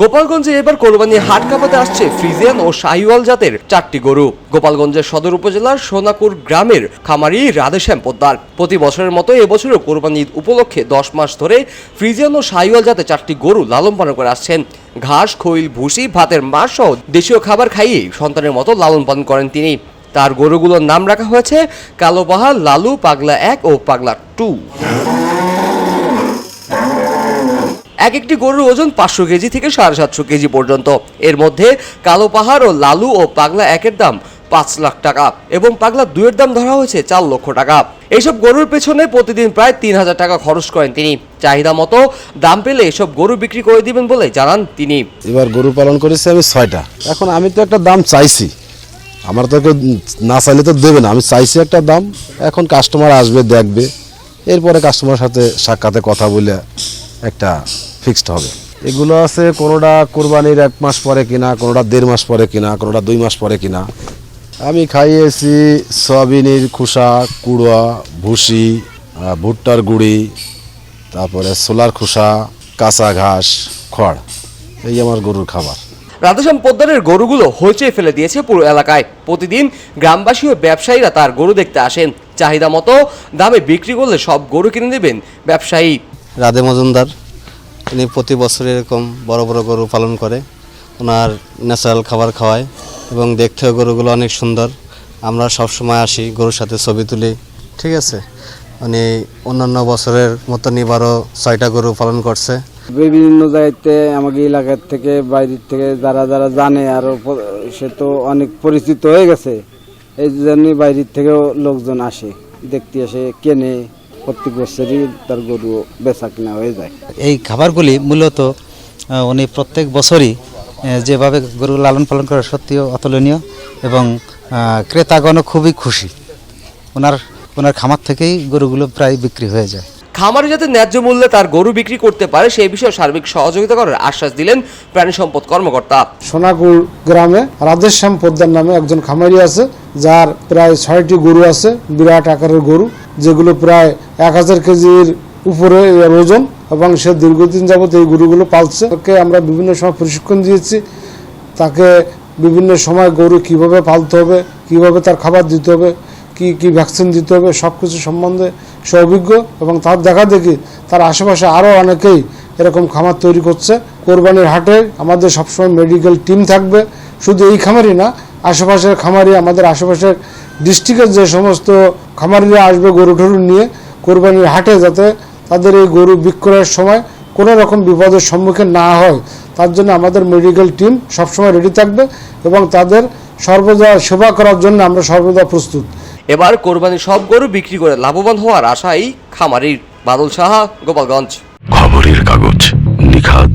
গোপালগঞ্জে এবার কোরবানি হাট কাপাতে আসছে ফ্রিজিয়ান ও শাহিওয়াল জাতের চারটি গরু। গোপালগঞ্জের সদর উপজেলার সোনাকুর গ্রামের খামারি রাধেশ্যাম পোদ্দার। প্রতি বছরের মতো এবছরও কোরবানি ঈদ উপলক্ষে দশ মাস ধরে ফ্রিজিয়ান ও শাহিওয়াল জাতের চারটি গরু লালন পালন করে আসছেন। ঘাস, খৈল, ভুসি, ভাতের মাছ সহ দেশীয় খাবার খাইয়ে সন্তানের মতো লালন পালন করেন তিনি। তার গরুগুলোর নাম রাখা হয়েছে কালোবাহার, লালু, পাগলা এক ও পাগলা টু। এক একটি গরুর ওজন পাঁচশো কেজি থেকে সাড়ে সাতশো কেজি পর্যন্ত। এর মধ্যে কালো পাহাড় ও লালু ও পাগলা একের দাম পাঁচ লাখ টাকা এবং পাগলা দুয়ের দাম ধরা হয়েছে চার লক্ষ টাকা। এইসব গরুর পেছনে প্রতিদিন প্রায় তিন হাজার টাকা খরচ করেন তিনি। চাহিদা মতো দাম পেলে এসব গরু বিক্রি করে দিবেন বলে জানান তিনি। এবার গরু পালন করেছি আমি ছয়টা। এখন আমি তো একটা দাম চাইছি। আমার তো না চাইলে তো দেবে না। আমি চাইছি একটা দাম। এখন কাস্টমার আসবে, দেখবে। এরপরে কাস্টমারের সাথে সাক্ষাতে কথা বলে একটা ফিক্সড হবে। এগুলো আছে কোনোটা কোরবানির এক মাস পরে কিনা কোনোটা দেড় মাস পরে কিনা কোনোটা দুই মাস পরে কিনা। আমি খাইয়েছি সয়াবিনের খোসা কুড়া ভুসি ভুট্টার গুঁড়ি তারপরে সোলার খোসা কাঁচা ঘাস খড় এই আমার গরুর খাবার। রাধেশ্যাম পোদ্দারের গরুগুলো হইচে ফেলে দিয়েছে পুরো এলাকায়। প্রতিদিন গ্রামবাসী ও ব্যবসায়ীরা তার গরু দেখতে আসেন। চাহিদা মতো দামে বিক্রি করলে সব গরু কিনে দেবেন ব্যবসায়ী। রাধে মজুমদার তিনি প্রতি বছর এরকম বড় বড় গরু পালন করে। ওনার ন্যাচারাল খাবার খাওয়ায় এবং দেখতেও গরুগুলো অনেক সুন্দর। আমরা সব সময় আসি, গরুর সাথে ছবি তুলি, ঠিক আছে? উনি অন্যান্য বছরের মতন এবারও ছয়টা গরু পালন করছে। বিভিন্ন জায়গাতে, আমাকে এলাকার থেকে, বাইরের থেকে যারা যারা জানে আর সে তো অনেক পরিচিত হয়ে গেছে। এই জন্যই বাইরের থেকেও লোকজন আসে, দেখতে আসে, কেনে। প্রত্যেক বছরই তার গরু বেচা কিনা হয়ে যায়। এই খাবারগুলি মূলত উনি প্রত্যেক বছরই যেভাবে গরু লালন পালন করা সত্যিও অতুলনীয় এবং ক্রেতাগণও খুবই খুশি। ওনার ওনার খামার থেকেই গরুগুলো প্রায় বিক্রি হয়ে যায়। খামারে যাতে ন্যায্য মূল্যে তার গরু বিক্রি করতে পারে সেই বিষয়ে সার্বিক সহযোগিতা করার আশ্বাস দিলেন প্রাণী সম্পদ কর্মকর্তা। সোনাকুর গ্রামে রাধেশ্যাম পোদ্দার নামে একজন খামারি আছে যার প্রায় ছয়টি গরু আছে বিরাট আকারের গরু। যেগুলো প্রায় এক হাজার কেজির উপরে ওজন এবং সে দীর্ঘদিন যাবত এই গরুগুলো পালছে। তাকে আমরা বিভিন্ন সময় প্রশিক্ষণ দিয়েছি। তাকে বিভিন্ন সময় গরু কীভাবে পালতে হবে, কীভাবে তার খাবার দিতে হবে, কি কি ভ্যাকসিন দিতে হবে সব কিছু সম্বন্ধে সে অভিজ্ঞ এবং তার দেখা দেখি তার আশেপাশে আরও অনেকেই এরকম খামার তৈরি করছে। কোরবানির হাটে আমাদের সবসময় মেডিকেল টিম থাকবে। শুধু এই খামারই না আশেপাশের খামারি আমাদের আশেপাশের ডিস্ট্রিক্টের যে সমস্ত খামারিরা আসবে গরু টরু নিয়ে কোরবানির হাটে যাতে তাদের এই গরু বিক্রয়ের সময় কোনো রকম বিপদের সম্মুখীন না হয়। তার জন্য আমাদের মেডিকেল টিম সবসময় রেডি থাকবে এবং তাদের সর্বদা সেবা করার জন্য আমরা সর্বদা প্রস্তুত। এবার কোরবানির সব গরু বিক্রি করে লাভবান হওয়ার আশাই খামারির বাদল সাহা গোপালগঞ্জ। খবরের কাগজ নিখাদ